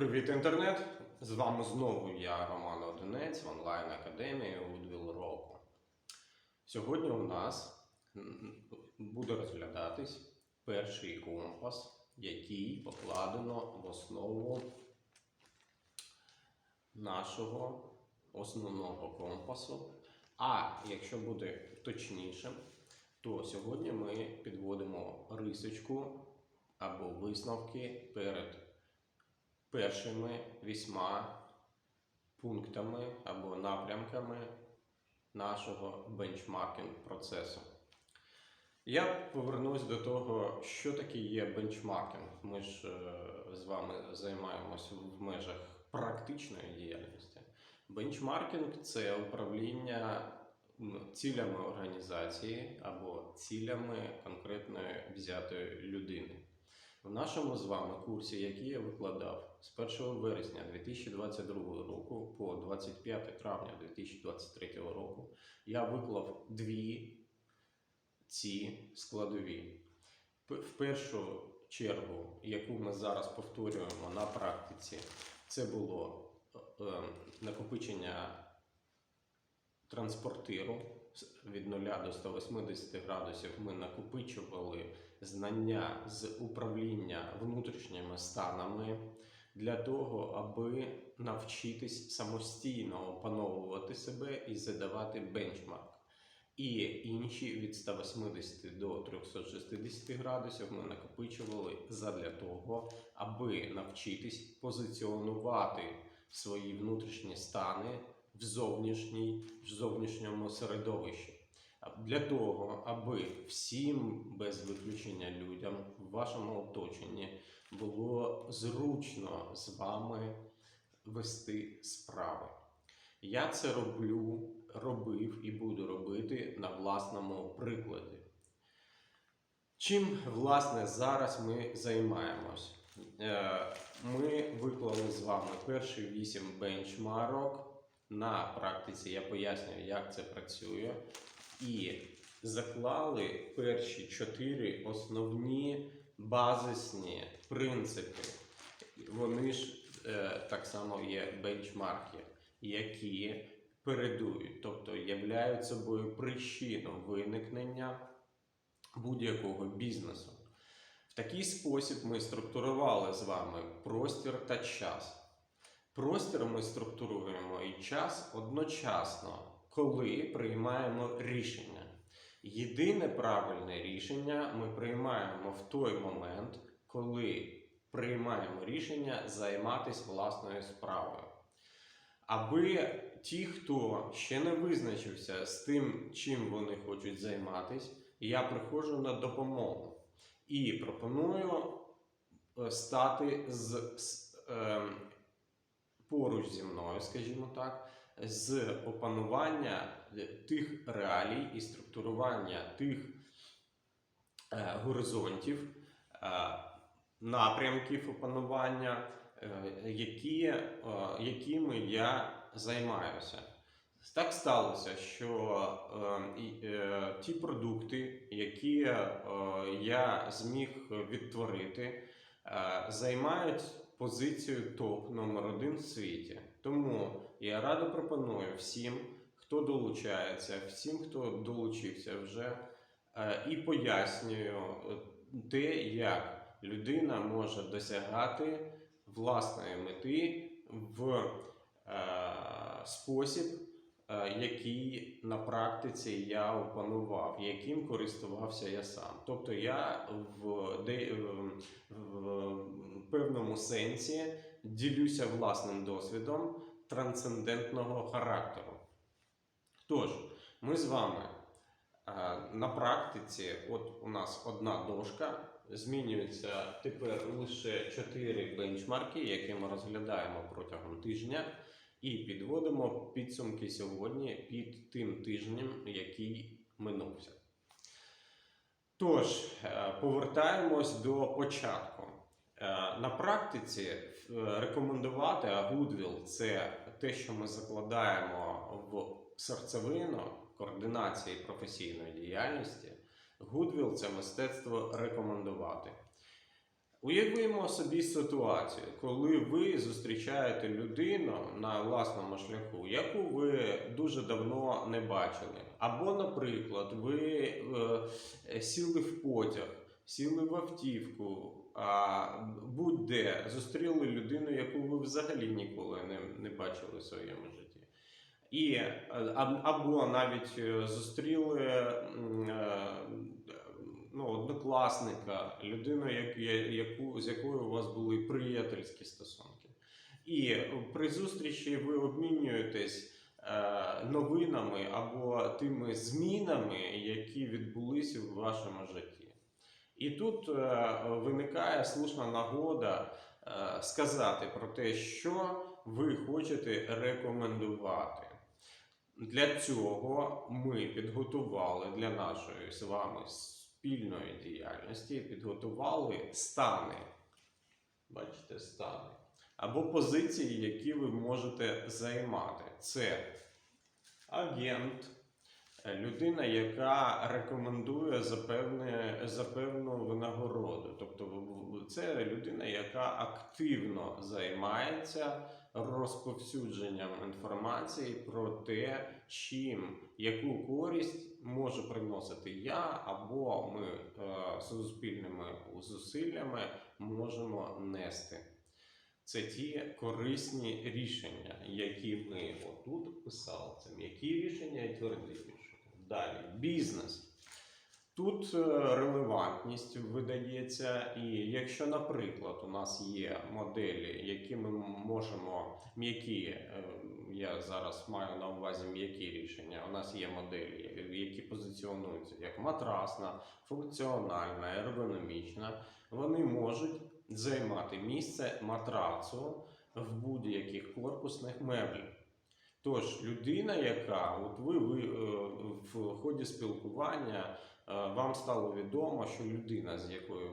Привіт, інтернет! З вами знову я, Роман Одинець, в онлайн-академії Woodville року. Сьогодні у нас буде розглядатись перший компас, який покладено в основу нашого основного компасу. А якщо бути точнішим, то сьогодні ми підводимо рисочку або висновки перед першими вісьма пунктами або напрямками нашого бенчмаркінг процесу. Я повернусь до того, що таке є бенчмаркінг. Ми ж е, з вами займаємося в межах практичної діяльності. Бенчмаркінг це управління цілями організації або цілями конкретної взятої людини. В нашому з вами курсі, який я викладав з 1 вересня 2022 року по 25 травня 2023 року, я виклав дві ці складові. В першу чергу, яку ми зараз повторюємо на практиці, це було е, е, накопичення транспортиру від 0 до 180 градусів. Ми накопичували знання з управління внутрішніми станами для того, аби навчитись самостійно опановувати себе і задавати бенчмарк. І інші від 180 до 360 градусів ми накопичували задля того, аби навчитись позиціонувати свої внутрішні стани в зовнішній, в зовнішньому середовищі. Для того, аби всім без виключення людям в вашому оточенні було зручно з вами вести справи. Я це роблю, робив і буду робити на власному прикладі. Чим, власне, зараз ми займаємось? Е, Ми виклали з вами перші вісім бенчмарок. На практиці я пояснюю, як це працює. І заклали перші чотири основні базисні принципи. Вони ж е, так само є бенчмарки, які передують, тобто являють собою причину виникнення будь-якого бізнесу. В такий спосіб ми структурували з вами простір та час. Простір ми структуруємо і час одночасно, коли приймаємо рішення. Єдине правильне рішення ми приймаємо в той момент, коли приймаємо рішення займатися власною справою. Аби ті, хто ще не визначився з тим, чим вони хочуть займатися, я приходжу на допомогу і пропоную е, стати з, з, ем, поруч зі мною, скажімо так, з опанування тих реалій і структурування тих е, горизонтів, е, напрямків опанування, е, які, якими я займаюся. Так сталося, що е, е, ті продукти, які е, я зміг відтворити, е, займають позицію топ номер один в світі. Я радо пропоную всім, хто долучається, всім, хто долучився вже, е, і пояснюю е, те, як людина може досягати власної мети в е, спосіб, який на практиці я опанував, яким користувався я сам. Тобто я в, в певному сенсі ділюся власним досвідом трансцендентного характеру. Тож, ми з вами е, на практиці, от у нас одна дошка, змінюється тепер лише 4 бенчмарки, які ми розглядаємо протягом тижня, і підводимо підсумки сьогодні під тим тижнем, який минувся. Тож, е, повертаємось до початку. Е, На практиці е, рекомендувати а Goodwill – це те, що ми закладаємо в серцевину координації професійної діяльності. Goodwill – це мистецтво рекомендувати. Уявимо собі ситуацію, коли ви зустрічаєте людину на власному шляху, яку ви дуже давно не бачили. Або, наприклад, ви е, сіли в потяг, сіли в автівку, будь-де зустріли людину, яку ви взагалі ніколи не, не бачили в своєму житті. І е, або навіть е, зустріли е, ну, однокласника, людину, як- яку, з якою у вас були приятельські стосунки. І при зустрічі ви обмінюєтесь новинами або тими змінами, які відбулися в вашому житті. І тут е, виникає слушна нагода е, сказати про те, що ви хочете рекомендувати. Для цього ми підготували для нашої з вами спільної діяльності, підготували стани. Бачите, стани. Або позиції, які ви можете займати. Це агент, людина, яка рекомендує за, певне, за певну винагороду. Тобто це людина, яка активно займається розповсюдженням інформації про те, чим яку користь може приносити я або ми е, суспільними зусиллями можемо нести. Це ті корисні рішення, які ми отут писали. Це рішення рішення. Далі бізнес. Тут е, релевантність видається, і якщо, наприклад, у нас є моделі, які ми можемо м'які, е, я зараз маю на увазі м'які рішення. У нас є моделі, які позиціонуються як матрасна, функціональна, ергономічна. Вони можуть займати місце матрацу в будь-яких корпусних меблів. Тож людина, яка от ви, ви е, в ході спілкування е, вам стало відомо, що людина, з якою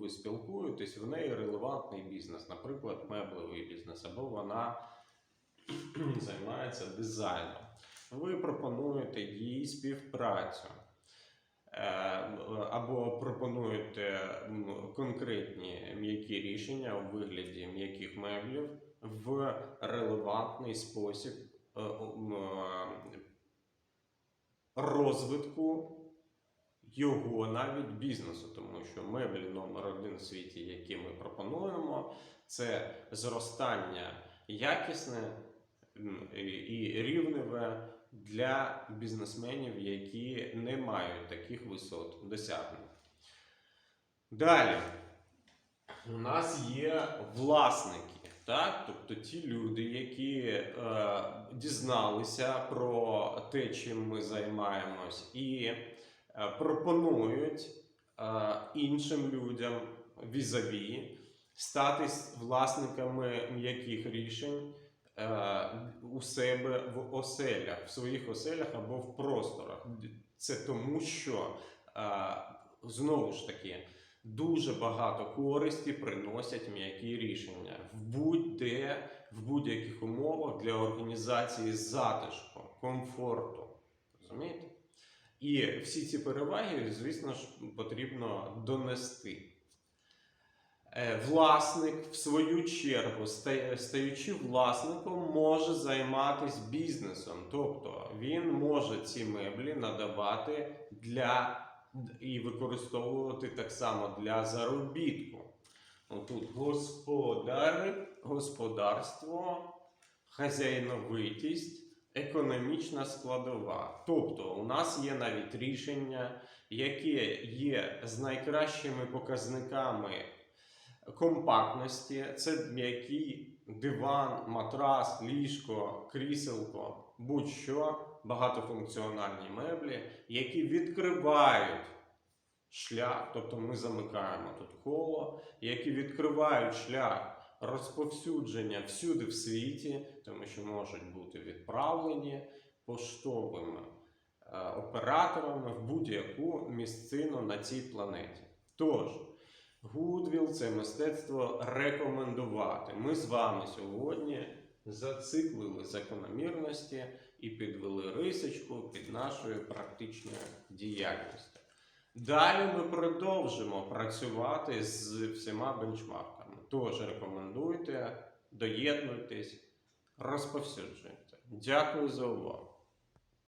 ви- спілкуєтесь, в неї релевантний бізнес, наприклад, меблевий бізнес, або вона займається дизайном. Ви пропонуєте їй співпрацю. Е, Або пропонуєте конкретні м'які рішення у вигляді м'яких меблів в релевантний спосіб розвитку його навіть бізнесу, тому що меблі номер один в світі, які ми пропонуємо, це зростання якісне і рівневе для бізнесменів, які не мають таких висот досягнень. Далі у нас є власники, так? тобто ті люди, які е, дізналися про те, чим ми займаємось, і е, пропонують е, іншим людям візаві стати власниками м'яких рішень е, у себе в оселях, в своїх оселях або в просторах. Це тому, що е, знову ж таки дуже багато користі приносять м'які рішення в будь-де, в будь-яких умовах для організації затишку, комфорту. Розумієте? І всі ці переваги, звісно ж, потрібно донести. Е, Власник, в свою чергу, стаючи власником, може займатися бізнесом. Тобто він може ці меблі надавати для і використовувати так само для заробітку. Тут господар, господарство, хазяйновитість, економічна складова. Тобто, у нас є навіть рішення, яке є з найкращими показниками компактності. Це м'який диван, матрас, ліжко, кріселко, будь-що, багатофункціональні меблі, які відкривають шлях, тобто ми замикаємо тут коло, які відкривають шлях розповсюдження всюди в світі, тому що можуть бути відправлені поштовими е, операторами в будь-яку місцину на цій планеті. Тож, Goodwill – це мистецтво рекомендувати. Ми з вами сьогодні зациклили закономірності і підвели рисочку під нашою практичною діяльністю. Далі ми продовжимо працювати з всіма бенчмарками. Тож рекомендуйте, доєднуйтесь, розповсюджуйте. Дякую за увагу.